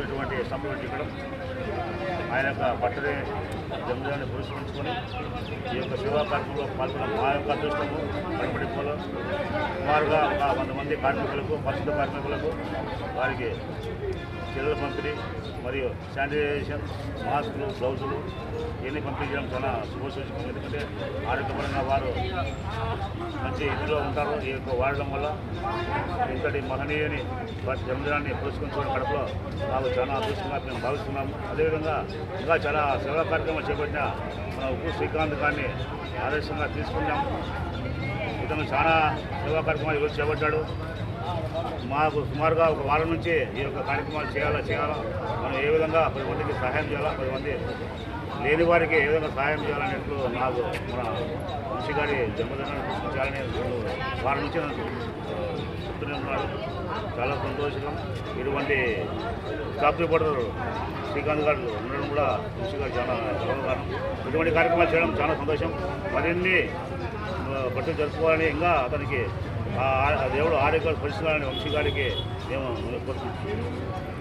అదృష్టవంతమైనటువంటి సంభవం ఇక్కడ ఆయన యొక్క బర్త్డే జన్మదినాన్ని పురస్కరించుకొని ఈ యొక్క సేవా కార్యక్రమంలో పాల్గొన్న మా యొక్క అదృష్టము కనపడిపోలో సుమారుగా ఒక వంద మంది కార్మికులకు పరిశుద్ధ కార్మికులకు వారికి చీరల పంపిణీ మరియు శానిటైజేషన్ మాస్కులు గ్లౌజులు ఇవన్నీ పంపిణీ చేయడం చాలా శుభసూచకం ఎందుకంటే ఆరోగ్యపరంగా వారు మంచి ఇదిలో ఉంటారు. ఈ యొక్క వాడడం వల్ల ఇంతటి మహనీయుని వారి జన్మదినాన్ని పురస్కరించుకోవడం కడపలో మాకు చాలా అదృష్టంగా మేము భావిస్తున్నాము. అదేవిధంగా ఇంకా చాలా సేవా కార్యక్రమాలు చేపట్టిన మన ఉప్పు శ్రీకాంత్ గారిని ఆదర్శంగా తీసుకున్నాం. ఇతను విధంగా చాలా సేవా కార్యక్రమాలు ఈరోజు చేపట్టాడు. మాకు సుమారుగా ఒక వారం నుంచి ఈ యొక్క కార్యక్రమాలు చేయాలా చేయాలా మనం ఏ విధంగా పది మందికి సహాయం చేయాలా పది మంది లేని వారికి ఏ విధంగా సహాయం చేయాలనేట్లు నాకు మన మనిషి గారి జన్మదినాన్ని పుష్పించాలని వారం నుంచి నన్ను చెప్తూనే ఉన్నాడు చాలా సంతోషం. ఇటువంటి స్టాప్ రిపోర్టర్ శ్రీకాంత్ గారు ఉండడం కూడా మంచిగా గారు చాలా గర్వకారణం. ఇటువంటి కార్యక్రమాలు చేయడం చాలా సంతోషం. మరిన్ని బట్టలు జరుపుకోవాలని ఇంకా అతనికి ఆ దేవుడు ఆరోగ్య పరిస్థితులని వంశీ గారికి మేము కోరుకుంటున్నాం